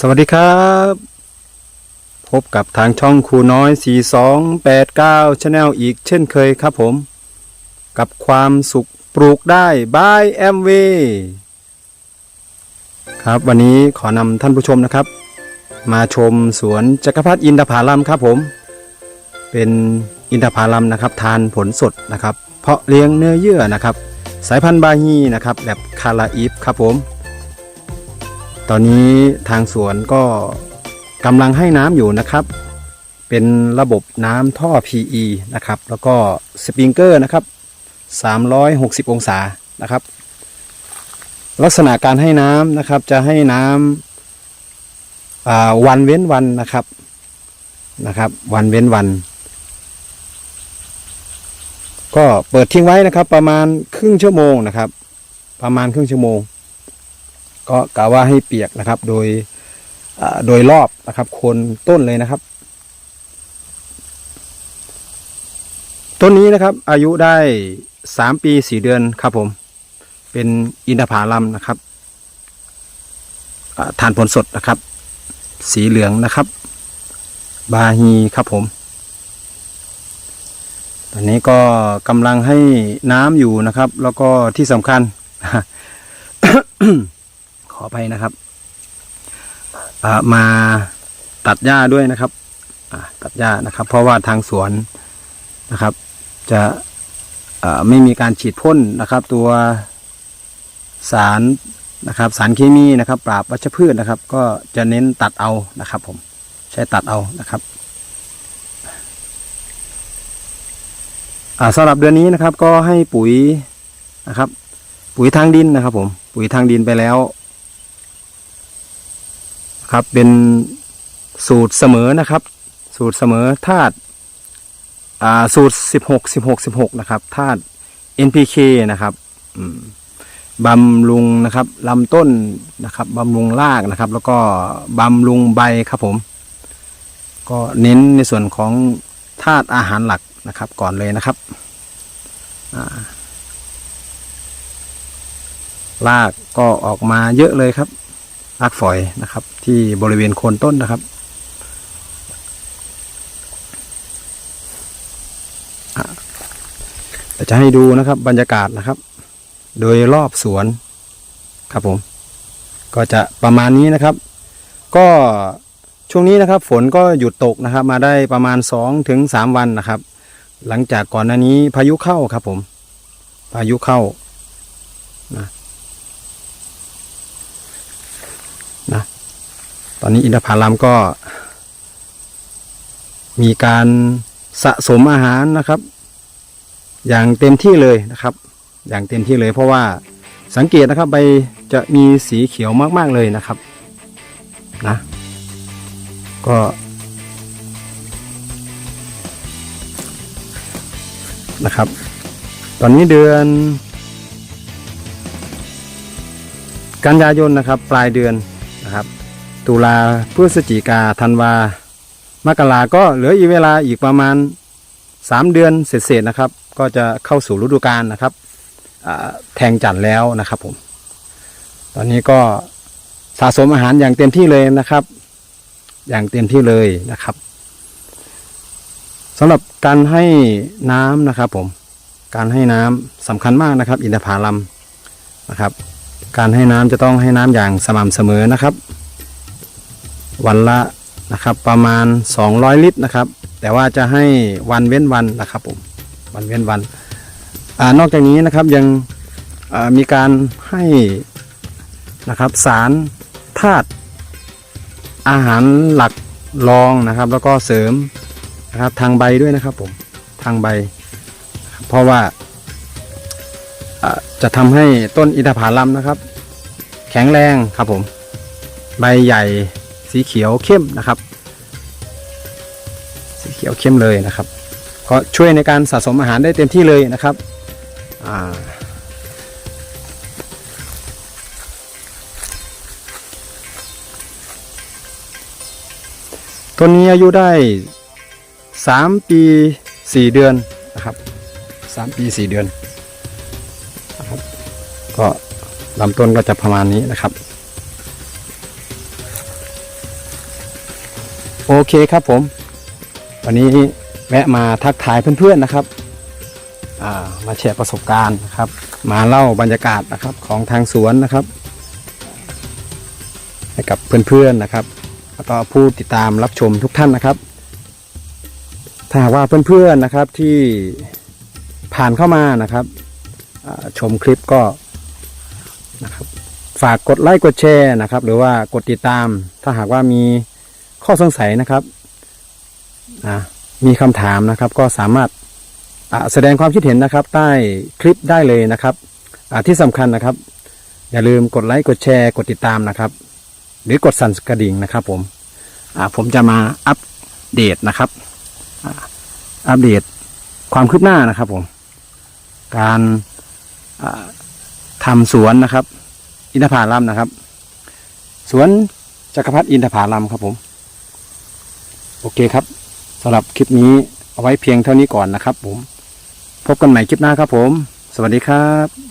สวัสดีครับ พบกับทางช่องครูน้อย 4289 Channel อีกเช่นเคยครับผม กับความสุขปลูกได้บายแอมวครับวันนี้ขอนำท่านผู้ชมนะครับ มาชมสวนจักรพรรดิอินทผลัมครับผม เป็นอินทผลัมนะครับ ทานผลสดนะครับ เพาะเลี้ยงเนื้อเยื่อนะครับ สายพันธุ์บาฮีนะครับแบบคาราอีฟครับผม ตอนนี้ทางสวนก็กำลังให้น้ำอยู่นะครับ เป็นระบบน้ำท่อ PE นะครับ แล้วก็สปริงเกอร์นะครับ 360 องศานะครับ ลักษณะการให้น้ำนะครับจะให้น้ำวันเว้นวันนะครับนะครับ วันเว้นวัน ก็เปิดทิ้งไว้นะครับ ประมาณครึ่งชั่วโมงนะครับ ประมาณครึ่งชั่วโมง ก็กะว่าให้เปียกนะครับ โดยโดยรอบนะครับโคนต้นเลยนะครับ ต้นนี้นะครับ อายุได้สามปีสี่เดือนครับผม เป็นอินทผลัมนะครับทานผลสดนะครับ สีเหลืองนะครับ บาฮีครับผมตอนนี้ก็กำลังให้น้ำอยู่นะครับ แล้วก็ที่สำคัญ ขอไปนะครับมาตัดหญ้าด้วยนะครับตัดหญ้านะครับ เพราะว่าทางสวนนะครับ จะไม่มีการฉีดพ่นนะครับ ตัวสารนะครับ สารเคมีนะครับ ปราบวัชพืชนะครับ ก็จะเน้นตัดเอานะครับ ผมใช้ตัดเอานะครับสำหรับเดือนนี้นะครับ ก็ให้ปุ๋ยนะครับ ปุ๋ยทางดินนะครับ ผม ปุ๋ยทางดินไปแล้ว ครับเป็นสูตรเสมอนะครับ สูตรเสมอธาตุอ่าสูตรสิบหกสิบหกสิบหกนะครับธาตุ NPK นะครับบำรุงนะครับลำต้นนะครับบำรุงรากนะครับ แล้วก็บำรุงใบครับผม ก็เน้นในส่วนของธาตุอาหารหลักนะครับ ก่อนเลยนะครับรากก็ออกมาเยอะเลยครับ รากฝอยนะครับ ที่บริเวณโคนต้นนะครับอะเดี๋ยวจะให้ดูนะครับบรรยากาศนะครับ โดยรอบสวนครับผม ก็จะประมาณนี้นะครับ ก็ช่วงนี้นะครับ ฝนก็หยุดตกนะครับ มาได้ประมาณ2ถึง3วันนะครับ หลังจากก่อนหน้านี้พายุเข้าครับผม พายุเข้านะ ตอนนี้อินทผลัมก็ มีการสะสมอาหารนะครับ อย่างเต็มที่เลยนะครับ อย่างเต็มที่เลยเพราะว่าสังเกตนะครับใบจะมีสีเขียวมากๆเลยนะครับนะก็นะครับ ตอนนี้เดือน กันยายนนะครับ ปลายเดือนนะครับ ตุลาพฤศจิกาธันวามกราก็เหลืออีกเวลาอีกประมาณ 3 เดือนเศษๆนะครับ ก็จะเข้าสู่ฤดูกาลนะครับแทงจันแล้วนะครับผม ตอนนี้ก็สะสมอาหารอย่างเต็มที่เลยนะครับ อย่างเต็มที่เลยนะครับสำหรับการให้น้ำนะครับผม การให้น้ำสำคัญมากนะครับ อินทผลัมนะครับ การให้น้ำจะต้องให้น้ำอย่างสม่ำเสมอนะครับ วันละนะครับประมาณ 200 ลิตรนะครับ แต่ว่าจะให้วันเว้นวันนะครับผมวันเว้นวันอนอกจากนี้นะครับยังมีการให้นะครับสารธาตุอาหารหลักรองนะครับ แล้วก็เสริมนะครับทางใบด้วยนะครับผมทางใบ เพราะว่าอ่าจะทำให้ต้นอินทผลัมนะครับ แข็งแรงครับผม ใบใหญ่ สีเขียวเข้มนะครับ สีเขียวเข้มเลยนะครับก็ช่วยในการสะสมอาหารได้เต็มที่เลยนะครับต้นนี้อายุได้สามปีสี่เดือนนะครับสามปีสี่เดือนนะครับก็ลำต้นก็จะประมาณนี้นะครับ โอเคครับผม วันนี้แวะมาทักทายเพื่อนๆนะครับามาแชร์ประสบการณ์นะครับ มาเล่าบรรยากาศนะครับของทางสวนนะครับ ให้กับเพื่อนๆนะครับแล้วก็ผู้ติดตามรับชมทุกท่านนะครับ ถ้าหากว่าเพื่อนๆนะครับที่ผ่านเข้ามานะครับชมคลิปก็นะครับฝากกดไลค์กดแชร์นะครับ หรือว่ากดติดตาม ถ้าหากว่ามี ข้อสงสัยนะครับมีคำถามนะครับ ก็สามารถแสดงความคิดเห็นนะครับ ใต้คลิปได้เลยนะครับที่สำคัญนะครับ อย่าลืมกดไลค์กดแชร์กดติดตามนะครับ หรือกดสั่นกระดิ่งนะครับ ผมผมจะมาอัปเดตนะครับอัปเดตความคืบหน้านะครับ ผม การทำสวนนะครับ อินทผลัมนะครับ สวนจักรพรรดิอินทผลัมครับผม โอเคครับสำหรับคลิปนี้เอาไว้เพียงเท่านี้ก่อนนะครับผม พบกันใหม่คลิปหน้าครับผม สวัสดีครับ